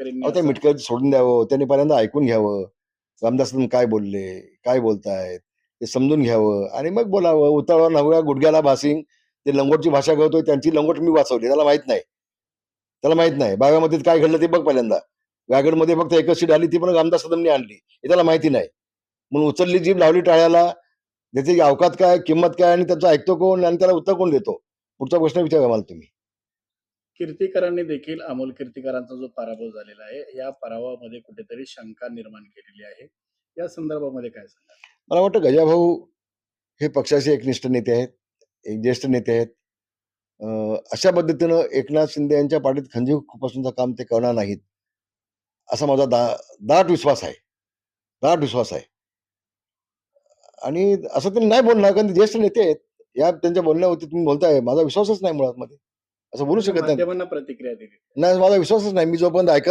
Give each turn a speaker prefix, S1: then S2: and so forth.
S1: मिटकरींनी
S2: अहो त्या
S1: असं-
S2: मिटकत सोडून द्यावं त्यांनी पहिल्यांदा ऐकून घ्यावं. रामदास काय बोलले काय बोलतायत ते समजून घ्यावं आणि मग बोलावं. उतावळा नवव्या गुडघ्याला भासिंग. ते लंगोटची भाषा करतोय त्यांची लंगोट मी वाचवली. त्याला माहीत नाही. त्याला माहीत नाही. बागामध्ये काय घडलं ते बघ पहिल्यांदा. रायगडमध्ये फक्त एकच सीट आली ती पण रामदास कदमने आणली. हे त्याला माहिती नाही. म्हणून उचलली जीभ लावली टाळ्याला. त्याची अवकात काय किंमत काय आणि त्याचं ऐकतो कोण आणि त्याला उत्तर कोण देतो? पुढचा प्रश्न विचारा मला तुम्ही.
S1: कीर्तिकरांनी देखील अमोल कीर्तिकरांचा जो पराभव झालेला आहे या पराभवामध्ये कुठेतरी शंका निर्माण केलेली आहे. या संदर्भामध्ये काय सांगा
S2: मला वाटतं गजाभाऊ हे पक्षाचे एकनिष्ठ नेते आहेत एक ज्येष्ठ नेते आहेत. अशा पद्धतीनं एकनाथ शिंदे यांच्या पाठीत खंजीव खुपसण्याचं काम ते करणार नाहीत असा माझा दा दाट विश्वास आहे. दाट विश्वास आहे. आणि असं त्यांनी नाही बोलणार कारण ते ज्येष्ठ नेते आहेत. या त्यांच्या बोलण्यावरती तुम्ही बोलताय माझा विश्वासच नाही मुळात मध्ये. असं बोलू शकत नाही.
S1: प्रतिक्रिया दिली.
S2: नाही माझा विश्वासच नाही. मी जोपर्यंत ऐकत